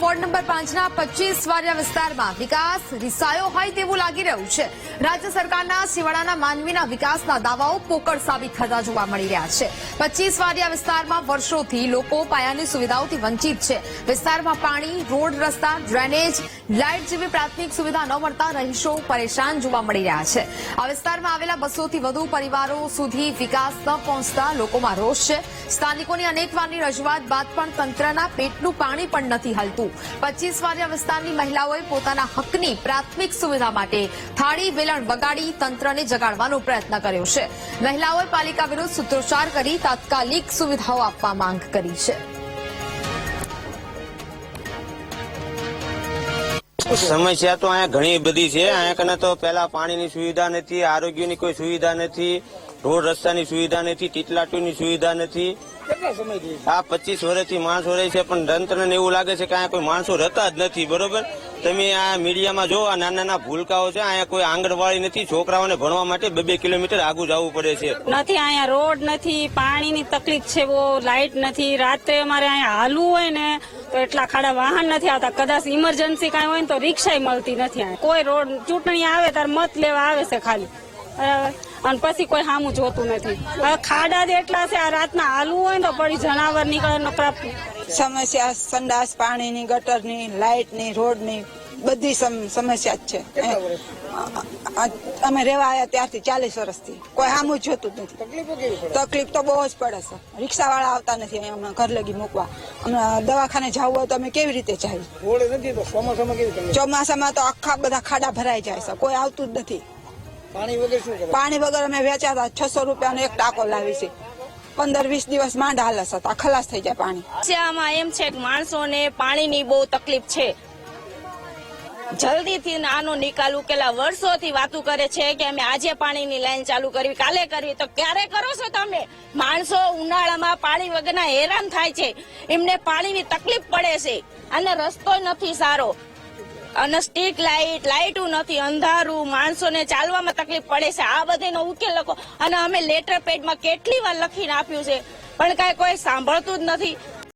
Ward number પાંચના પચીસ વારિયા વિસ્તારમાં વિકાસ રિસાયો હોય તેવું લાગી રહ્યું છે. રાજ્ય સરકારના શિવાળાના માનવીના વિકાસના દાવાઓ પોકળ સાબિત થતા જોવા મળી રહ્યા છે. પચીસ વારિયા વિસ્તારમાં વર્ષોથી લોકો પાયાની સુવિધાઓથી વંચિત છે. વિસ્તારમાં પાણી, રોડ રસ્તા, ડ્રેનેજ, લાઇટ જેવી પ્રાથમિક સુવિધા ન મળતા રહીશો પરેશાન જોવા મળી રહ્યા છે. આ વિસ્તારમાં આવેલા બસોથી વધુ પરિવારો સુધી વિકાસ ન પહોંચતા લોકોમાં રોષ છે. સ્થાનિકોની અનેક વારની રજૂઆત બાદ પણ તંત્રના પેટનું પાણી પણ નથી હલતું. પચીસ વાડિયા વિસ્તારની મહિલાઓએ પોતાના હકની પ્રાથમિક સુવિધા માટે થાળી, વેલણ વગાડી તંત્રને જગાડવાનો પ્રયત્ન કર્યો છે. મહિલાઓએ પાલિકા વિરુદ્ધ સૂત્રોચ્ચાર કરી તાત્કાલિક સુવિધાઓ આપવા માંગ કરી છે. સમસ્યા તો અહીંયા ઘણી બધી છે. અહીંયા કને તો પેલા પાણીની સુવિધા નથી આરોગ્યની કોઈ સુવિધા નથી રોડ રસ્તાની સુવિધા નથી ટીટલાટુની સુવિધા નથી. આ પચીસ વર્ષથી માણસો રહે છે પણ તંત્રને એવું લાગે છે કે અહીંયા કોઈ માણસો રહેતા જ નથી બરોબર? તમે આ મીડિયામાં જો આ નાના નાના ભૂલકાઓ છે, અહીંયા કોઈ આંગણવાડી નથી, છોકરાઓને ભણવા માટે બે બે કિલોમીટર આગું જવું પડે છે. નથી, અહીંયા રોડ નથી, પાણીની તકલીફ છે બહુ, લાઇટ નથી, રાત્રે અમારે અહીંયા હાલવું હોય ને, તો એટલા ખાડા વાહન નથી આવતા. કદાચ ઇમરજન્સી કાંઈ હોય ને તો રિક્ષાય મળતી નથી અહીંયા. કોઈ રોડ ચૂંટણી આવે ત્યારે મત લેવા આવે છે ખાલી. બરાબર? અને પછી કોઈ સામું જોતું નથી. ખાડા જ એટલા છે, આ રાતના હાલવું હોય ને તો પડી જનાવર નીકળે, નકરા સમસ્યા સંડાસ પાણીની ગટરની લાઇટની રોડની બધી સમ- સમસ્યા જ છે. અમે રેવા આવ્યા ત્યારથી ચાલીસ વર્ષથી. કોઈ સામું જોતું જ નથી. તકલીફ તો બહુ જ પડે છે. રિક્ષા વાળા આવતા નથી અમને ઘર લગી મૂકવા. અમને દવાખાને જવું હોય તો અમે કેવી રીતે જઈએ તો ચોમાસામાં તો આખા બધા ખાડા ભરાઈ જાય છે. કોઈ આવતું જ નથી. પાણી વગર અમે વેચાતા છસો રૂપિયાનો એક ટાંકો લાવી છે. પંદર, વીસ દિવસ માંડ હાલસ હતા. ખલાસ થઈ જાય પાણી. સમસ્યામાં એમ છે કે માણસોને પાણીની બહુ તકલીફ છે. જલ્દીથી આનો નિકાલ ઉકેલા વર્ષોથી વાતું કરે છે કે અમે આજે પાણીની લાઈન ચાલુ કરવી, કાલે કરવી. તો ક્યારે કરો છો તમે? માણસો ઉનાળામાં પાણી વગરના હેરાન થાય છે. એમને પાણીની તકલીફ પડે છે. અને રસ્તો નથી સારો. અને સ્ટ્રીટ લાઇટ લાઇટું નથી, અંધારું, માણસોને ચાલવામાં તકલીફ પડે છે. આ બધાનો ઉકેલ લખો. અને અમે લેટર પેડમાં કેટલી વાર લખીને આપ્યું છે. પણ કાંઈ કોઈ સાંભળતું જ નથી.